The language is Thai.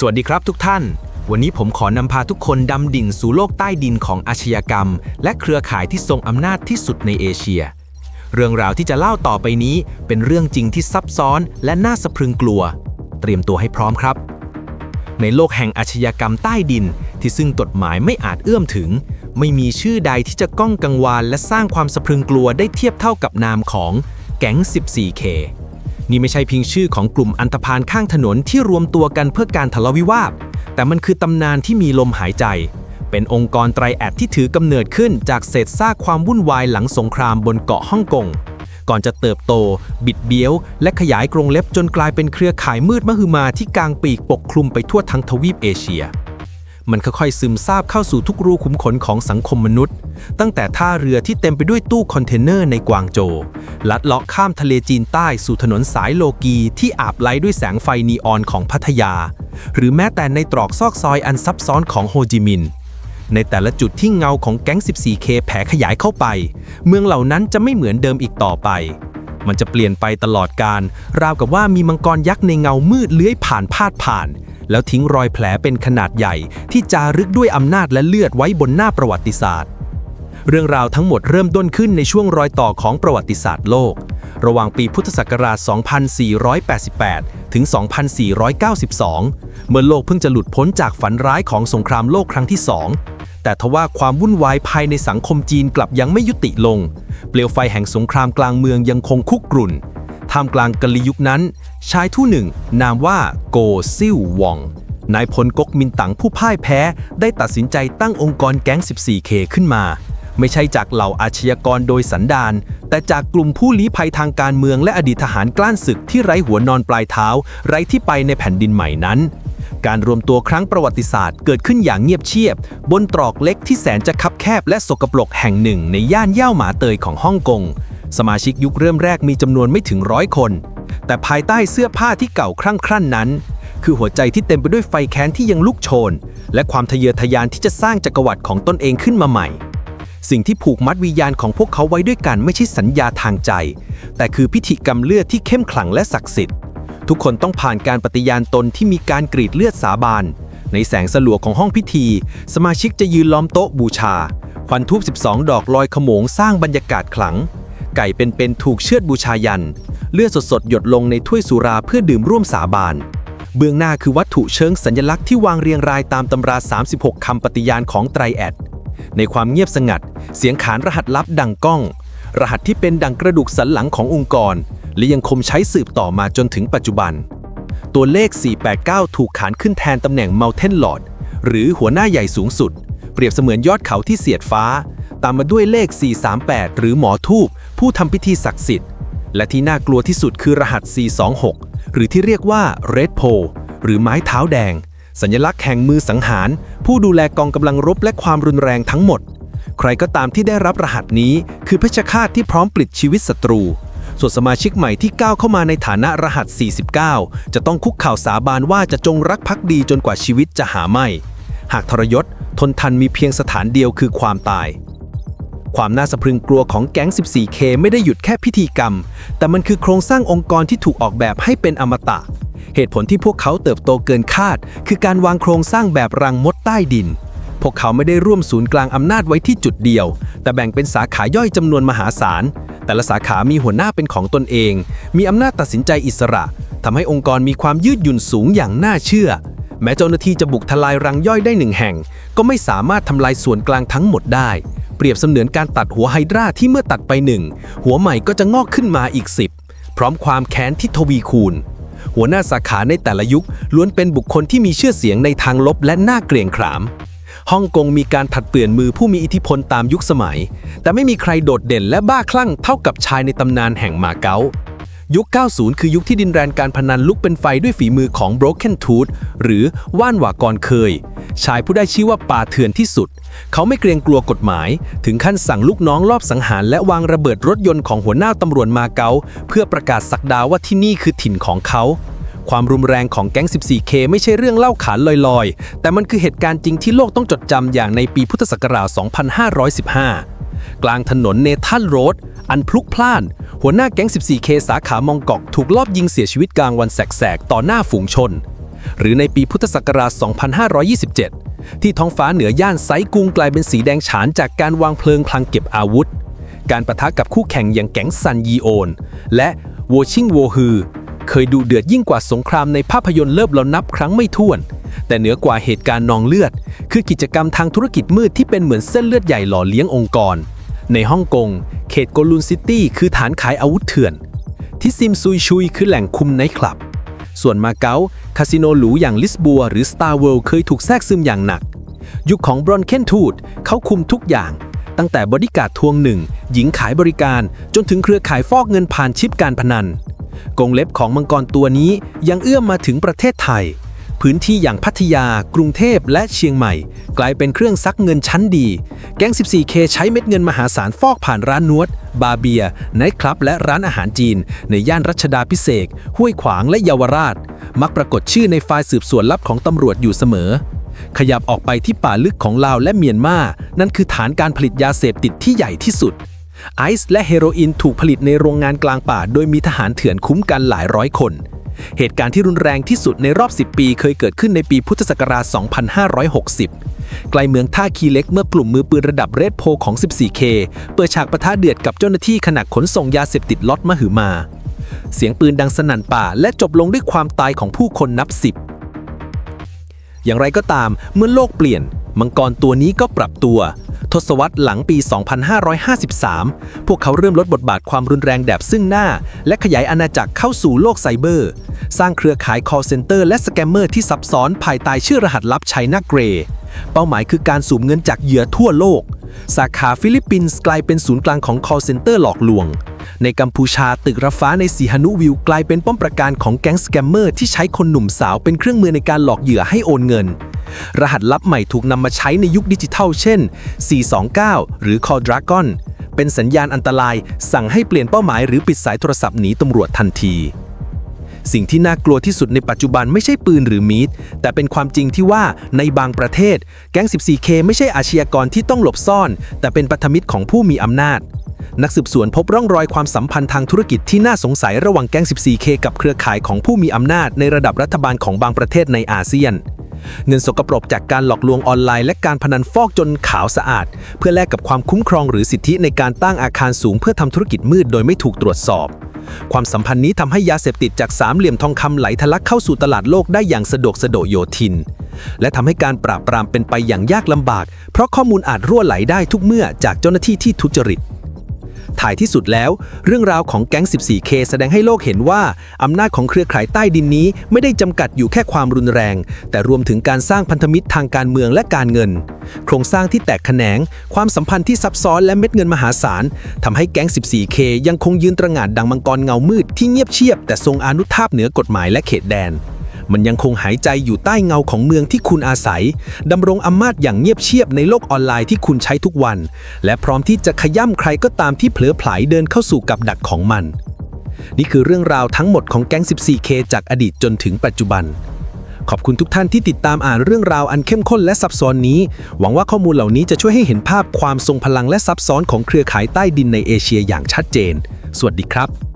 สวัสดีครับทุกท่าน วันนี้ผมขอนำพาทุกคนดำดิ่งสู่โลกใต้ดินของอาชญากรรม และเครือข่ายที่ทรงอำนาจที่สุดในเอเชีย เรื่องราวที่จะเล่าต่อไปนี้ เป็นเรื่องจริงที่ซับซ้อนและน่าสะพรึงกลัว เตรียมตัวให้พร้อมครับ ในโลกแห่งอาชญากรรมใต้ดิน ที่ซึ่งกฎหมายไม่อาจเอื้อมถึง ไม่มีชื่อใดที่จะก้องกังวานและสร้างความสะพรึงกลัวได้เทียบเท่ากับนามของแก๊ง 14K นี่ไม่ใช่เพียงชื่อของกลุ่มอันธพาลข้างถนนที่รวมตัวกันเพื่อการทะเลาะวิวาท แต่มันคือตำนานที่มีลมหายใจ เป็นองค์กรไตรแอดที่ถือกำเนิดขึ้นจากเศษซากความวุ่นวายหลังสงครามบนเกาะฮ่องกง ก่อนจะเติบโต บิดเบี้ยว และขยายกรงเล็บจนกลายเป็นเครือข่ายมืดมหึมาที่กางปีกปกคลุมไปทั่วทั้งทวีปเอเชีย มันค่อยๆซึมซาบเข้าสู่ทุกรูขุมขนของสังคมมนุษย์ ตั้งแต่ท่าเรือที่เต็มไปด้วยตู้คอนเทนเนอร์ในกวางโจวลัดเลาะข้ามทะเลจีนใต้สู่ถนนสายโลกีที่อาบไล้ด้วยแสงไฟนีออนของพัทยา หรือแม้แต่ในตรอกซอกซอยอันซับซ้อนของโฮจิมินห์ในแต่ละจุดที่เงาของแก๊ง 14K แผ่ขยายเข้าไป เมืองเหล่านั้นจะไม่เหมือนเดิมอีกต่อไป มันจะเปลี่ยนไปตลอดการ ราวกับว่ามีมังกรยักษ์ในเงามืดเลื้อยผ่านพาดผ่าน แล้วทิ้งรอยแผลเป็นขนาดใหญ่ ที่จารึกด้วยอำนาจและเลือดไว้บนหน้าประวัติศาสตร์ เรื่องราวทั้งหมดเริ่มต้นขึ้นในช่วงรอยต่อของประวัติศาสตร์โลก ระหว่างปีพุทธศักราช 2488 ถึง 2492 เมื่อโลกเพิ่งจะหลุดพ้นจากฝันร้ายของสงครามโลกครั้งที่2แต่ทว่าความวุ่นวายภายในสังคมจีนกลับยังไม่ยุติลง เปลวไฟแห่งสงครามกลางเมืองยังคงคุกรุ่น ท่ามกลางกลยุคนั้น ชายทู่หนึ่ง นามว่าโกซิ่ววองนายพลก๊กมินตั๋งผู้พ่ายแพ้ ได้ตัดสินใจตั้งองค์กรแก๊ง 14K ขึ้นมา ไม่ใช่จากเหล่าอาชญากรโดยสันดาน แต่จากกลุ่มผู้ลี้ภัยทางการเมืองและอดีตทหารกล้านศึกที่ไร้หัวนอนปลายเท้า ไร้ที่ไปในแผ่นดินใหม่นั้น การรวมตัวครั้งประวัติศาสตร์เกิดขึ้นอย่างเงียบเชียบ บนตรอกเล็กที่แสนจะคับแคบและสกปรกแห่งหนึ่งในย่านเย่าหมาเตยของฮ่องกง สมาชิกยุคเริ่มแรกมีจำนวนไม่ถึงร้อยคน แต่ภายใต้เสื้อผ้าที่เก่าครั่งครั่นนั้น คือหัวใจที่เต็มไปด้วยไฟแค้นที่ยังลุกโชน และความทะเยอทะยานที่จะสร้างจักรวรรดิของตนเองขึ้นมาใหม่ สิ่งที่ผูกมัดวิญญาณของพวกเขาไว้ด้วยกันไม่ใช่สัญญาทางใจ แต่คือพิธีกรรมเลือดที่เข้มขลังและศักดิ์สิทธิ์ ทุกคนต้องผ่านการปฏิญาณตนที่มีการกรีดเลือดสาบานในแสงสลัวของห้องพิธี สมาชิกจะยืนล้อมโต๊ะบูชาควันทูบ 12 ดอกลอยขโมงสร้างบรรยากาศขลัง ไก่เป็นๆถูกเชือดบูชายัน เลือดสดๆ หยดลงในถ้วยสุราเพื่อดื่มร่วมสาบาน เบื้องหน้าคือวัตถุเชิงสัญลักษณ์ที่วางเรียงรายตามตำรา 36 คำปฏิญาณของไตรแอด ในความเงียบสงัด เสียงขานรหัสลับดังก้อง รหัสที่เป็นดังกระดูกสันหลังขององค์กร และยังคงใช้สืบต่อมาจนถึงปัจจุบัน ตัวเลข 489 ถูกขานขึ้นแทนตำแหน่ง Mountain Lord หรือหัวหน้าใหญ่สูงสุด เปรียบเสมือนยอดเขาที่เสียดฟ้า ตามมาด้วยเลข 438 หรือหมอทูบผู้ทำพิธีศักดิ์สิทธิ์ และที่น่ากลัวที่สุดคือรหัส 426 หรือที่เรียกว่า Red p o l หรือไม้เท้าแดง สัญลักษณ์แห่งมือสังหาร ผู้ดูแลกองกำลังรบและความรุนแรงทั้งหมด ใครก็ตามที่ได้รับรหัสนี้ คือเพชฌฆาตที่พร้อมปลิดชีวิตศัตรูส่วนสมาชิกใหม่ที่ก้าวเข้ามาในฐานะรหัส 49 จะต้องคุกเข่าสาบานว่าจะจงรักภักดีจนกว่าชีวิตจะหาไม่ หากทรยศทนทันมีเพียงสถานเดียวคือความตาย ความน่าสะพรึงกลัวของแก๊ง 14K ไม่ได้หยุดแค่พิธีกรรม แต่มันคือโครงสร้างองค์กรที่ถูกออกแบบให้เป็นอมตะ เหตุผลที่พวกเขาเติบโตเกินคาด คือการวางโครงสร้างแบบรังมดใต้ดิน พวกเขาไม่ได้ร่วมศูนย์กลางอำนาจไว้ที่จุดเดียว แต่แบ่งเป็นสาขาย่อยจำนวนมหาศาล แต่ละสาขามีหัวหน้าเป็นของตนเอง มีอำนาจตัดสินใจอิสระทำให้องค์กรมีความยืดหยุ่นสูงอย่างน่าเชื่อ แม้เจ้าหน้าที่จะบุกทลายรังย่อยได้หนึ่งแห่ง ก็ไม่สามารถทำลายส่วนกลางทั้งหมดได้ เปรียบเสมือนการตัดหัวไฮดราที่เมื่อตัดไปหนึ่งหัวใหม่ก็จะงอกขึ้นมาอีก 10 พร้อมความแค้นที่ทวีคูณ หัวหน้าสาขาในแต่ละยุคล้วนเป็นบุคคลที่มีชื่อเสียงในทางลบและน่าเกรงขามฮ่องกงมีการถัดเปลี่ยนมือผู้มีอิทธิพลตามยุคสมัย แต่ไม่มีใครโดดเด่นและบ้าคลั่งเท่ากับชายในตำนานแห่งมาเก๊า ยุค 90 คือยุคที่ดินแดนการพนันลุกเป็นไฟด้วยฝีมือของ Broken Tooth หรือว่านหวากรเคย ชายผู้ได้ชื่อว่าป่าเถื่อนที่สุด เขาไม่เกรงกลัวกฎหมาย ถึงขั้นสั่งลูกน้องลอบสังหาร และวางระเบิดรถยนต์ของหัวหน้าตำรวจมาเก๊าเพื่อประกาศสักดาว่าที่นี่คือถิ่นของเขาความรุนแรงของแก๊ง 14K ไม่ใช่เรื่องเล่าขานลอยๆ แต่มันคือเหตุการณ์จริงที่โลกต้องจดจำอย่างในปีพุทธศักราช 2515 กลางถนนเนทันโรด อันพลุกพล่าน หัวหน้าแก๊ง 14K สาขามองกอกถูกลอบยิงเสียชีวิตกลางวันแสกๆ ต่อหน้าฝูงชน หรือในปีพุทธศักราช 2527 ที่ท้องฟ้าเหนือย่านไซกุงกลายเป็นสีแดงฉานจากการวางเพลิงคลังเก็บอาวุธ การประทะกับคู่แข่งอย่างแก๊งซันยีโอน และโวชิงโวฮือ เคยดูเดือดยิ่งกว่าสงครามในภาพยนตร์เลิบเรานับครั้งไม่ถ้วน แต่เหนือกว่าเหตุการณ์นองเลือด คือกิจกรรมทางธุรกิจมืดที่เป็นเหมือนเส้นเลือดใหญ่หล่อเลี้ยงองค์กร ในฮ่องกง เขตโกลุนซิตี้คือฐานขายอาวุธเถื่อน ที่ซิมซุยชุยคือแหล่งคุมไนท์คลับ ส่วนมาเก๊าคาสิโนหรูอย่างลิสบัวหรือ Star World เคยถูกแทรกซึมอย่างหนัก ยุคของบรอนเคนทูดเขาคุมทุกอย่าง ตั้งแต่บริการทวงหนึ่งหญิงขายบริการจนถึงเครือข่ายฟอกเงินผ่านชิปการพนันกงเล็บของมังกรตัวนี้ยังเอื้อมมาถึงประเทศไทย พื้นที่อย่างพัทยา กรุงเทพและเชียงใหม่ กลายเป็นเครื่องซักเงินชั้นดี แก๊ง 14K ใช้เม็ดเงินมหาศาลฟอกผ่านร้านนวด บาร์เบียไนท์คลับ และร้านอาหารจีน ในย่านรัชดาพิเศษกห้วยขวางและเยาวราช มักปรากฏชื่อในไฟล์สืบสวนลับของตำรวจอยู่เสมอ ขยับออกไปที่ป่าลึกของลาวและเมียนมา นั่นคือฐานการผลิตยาเสพติดที่ใหญ่ที่สุดไอซ์และเฮโรอีนถูกผลิตในโรงงานกลางป่า โดยมีทหารเถื่อนคุ้มกันหลายร้อยคน เหตุการณ์ที่รุนแรงที่สุดในรอบ 10 ปีเคยเกิดขึ้นในปีพุทธศักราช 2560ไกล้เมืองท่าคีเล็กเมื่อกลุ่มมือปืนระดับเรดโพของ 14K เปิดฉากปะทะเดือดกับเจ้าหน้าที่ขณะขนส่งยาเสพติดล็อตมหึมา เสียงปืนดังสนั่นป่า และจบลงด้วยความตายของผู้คนนับสิบอย่างไรก็ตามเมื่อโลกเปลี่ยน มังกรตัวนี้ก็ปรับตัว ทศวรรษหลังปี 2553 พวกเขาเริ่มลดบทบาทความรุนแรงแบบซึ่งหน้า และขยายอาณาจักรเข้าสู่โลกไซเบอร์ สร้างเครือข่าย call center และสแกมเมอร์ที่ซับซ้อนภายใต้ชื่อรหัสลับไชน่าเกรเป้าหมายคือการสูบเงินจากเหยื่อทั่วโลก สาขาฟิลิปปินส์กลายเป็นศูนย์กลางของ call center หลอกลวง ในกัมพูชาตึกระฟ้าในสีหนุวิวกลายเป็นป้อมปราการของแก๊งสแกมเมอร์ที่ใช้คนหนุ่มสาวเป็นเครื่องมือในการหลอกเหยื่อให้โอนเงิน รหัสลับใหม่ถูกนำมาใช้ในยุคดิจิทัล เช่น 429 หรือ Call Dragon เป็นสัญญาณอันตราย สั่งให้เปลี่ยนเป้าหมายหรือปิดสายโทรศัพท์หนีตำรวจทันที สิ่งที่น่ากลัวที่สุดในปัจจุบันไม่ใช่ปืนหรือมีด แต่เป็นความจริงที่ว่าในบางประเทศ แก๊ง 14K ไม่ใช่อาชญากรที่ต้องหลบซ่อน แต่เป็นพันธมิตรของผู้มีอำนาจ นักสืบสวนพบร่องรอยความสัมพันธ์ทางธุรกิจที่น่าสงสัยระหว่างแก๊ง 14K กับเครือข่ายของผู้มีอำนาจในระดับรัฐบาลของบางประเทศในอาเซียนเงินสกปรกจากการหลอกลวงออนไลน์และการพนันฟอกจนขาวสะอาด เพื่อแลกกับความคุ้มครองหรือสิทธิในการตั้งอาคารสูงเพื่อทำธุรกิจมืดโดยไม่ถูกตรวจสอบ ความสัมพันธ์นี้ทำให้ยาเสพติดจากสามเหลี่ยมทองคำไหลทะลักเข้าสู่ตลาดโลกได้อย่างสะดวกสะดโยทิน และทำให้การปราบปรามเป็นไปอย่างยากลำบาก เพราะข้อมูลอาจรั่วไหลได้ทุกเมื่อจากเจ้าหน้าที่ที่ทุจริต ถ่ายที่สุดแล้ว เรื่องราวของแก๊ง 14K แสดงให้โลกเห็นว่า อำนาจของเครือข่ายใต้ดินนี้ไม่ได้จำกัดอยู่แค่ความรุนแรง แต่รวมถึงการสร้างพันธมิตรทางการเมืองและการเงิน โครงสร้างที่แตกแขนง ความสัมพันธ์ที่ซับซ้อนและเม็ดเงินมหาศาลทำให้แก๊ง 14K ยังคงยืนตระหง่านดังมังกรเงามืดที่เงียบเชียบ แต่ทรงอานุภาพเหนือกฎหมายและเขตแดน มันยังคงหายใจอยู่ใต้เงาของเมืองที่คุณอาศัยดำรงอำนาจอย่างเงียบเชียบในโลกออนไลน์ที่คุณใช้ทุกวัน และพร้อมที่จะขย่ำใครก็ตามที่เผลอไผลเดินเข้าสู่กับดักของมัน นี่คือเรื่องราวทั้งหมดของแก๊ง 14K จากอดีตจนถึงปัจจุบันขอบคุณทุกท่านที่ติดตามอ่านเรื่องราวอันเข้มข้นและซับซ้อนนี้ หวังว่าข้อมูลเหล่านี้จะช่วยให้เห็นภาพความทรงพลังและซับซ้อนของเครือข่ายใต้ดินในเอเชียอย่างชัดเจน สวัสดีครับ